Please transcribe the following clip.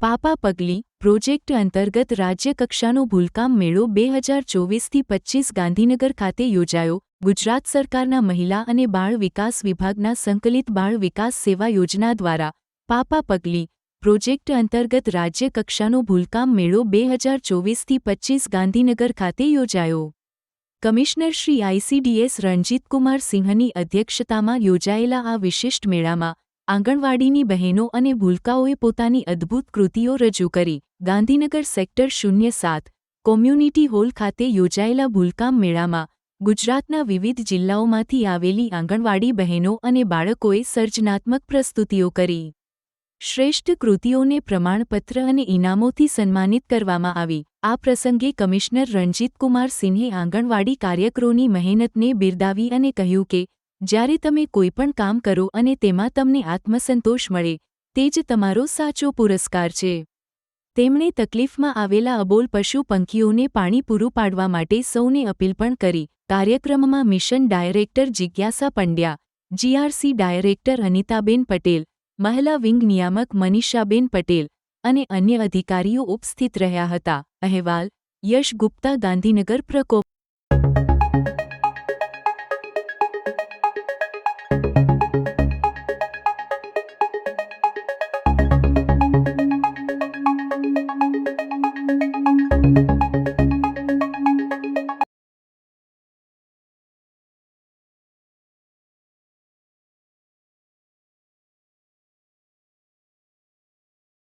પાપા પગલી, project અંતર્ગત રાજ્યકક્ષાનો ભૂલકામ મેળો બે હજાર ચોવીસથી પચ્ચીસ ગાંધીનગર ખાતે યોજાયો. ગુજરાત સરકારના મહિલા અને બાળ વિકાસ વિભાગના સંકલિત બાળ વિકાસ સેવા યોજના દ્વારા પાપા પગલી, પ્રોજેક્ટ અંતર્ગત રાજ્યકક્ષાનો ભૂલકામ મેળો બે હજાર ચોવીસથી પચ્ચીસ ગાંધીનગર ખાતે યોજાયો. કમિશનર શ્રી આઈસીડીએસ રણજીતકુમાર સિંહની અધ્યક્ષતામાં યોજાયેલા આ વિશિષ્ટ મેળામાં આંગણવાડીની બહેનો અને ભૂલકાઓએ પોતાની અદ્ભુત કૃતિઓ રજૂ કરી. ગાંધીનગર સેક્ટર શૂન્ય સાત, કોમ્યુનિટી હોલ ખાતે યોજાયેલા ભૂલકામ મેળામાં ગુજરાતના વિવિધ જિલ્લાઓમાંથી આવેલી આંગણવાડી બહેનો અને બાળકોએ સર્જનાત્મક પ્રસ્તુતિઓ કરી. શ્રેષ્ઠ કૃતિઓને પ્રમાણપત્ર અને ઇનામોથી સન્માનિત કરવામાં આવી. આ પ્રસંગે કમિશનર રણજીતકુમાર સિંહે આંગણવાડી કાર્યકરોની મહેનતને બિરદાવી અને કહ્યું કે જ્યારે તમે કોઈપણ કામ કરો અને તેમાં તમને આત્મસંતોષ મળે, તે જ તમારો સાચો પુરસ્કાર છે. તેમણે તકલીફમાં આવેલા અબોલ પશુ પંખીઓને પાણી પૂરું પાડવા માટે સૌને અપીલ પણ કરી. કાર્યક્રમમાં mission director Jignasa Pandya, GRC director Anitaben Patel, મહિલા વિંગ નિયામક મનીષાબેન પટેલ અને અન્ય અધિકારીઓ ઉપસ્થિત રહ્યા હતા. અહેવાલ, યશ ગુપ્તા ગાંધીનગર પ્રકોપ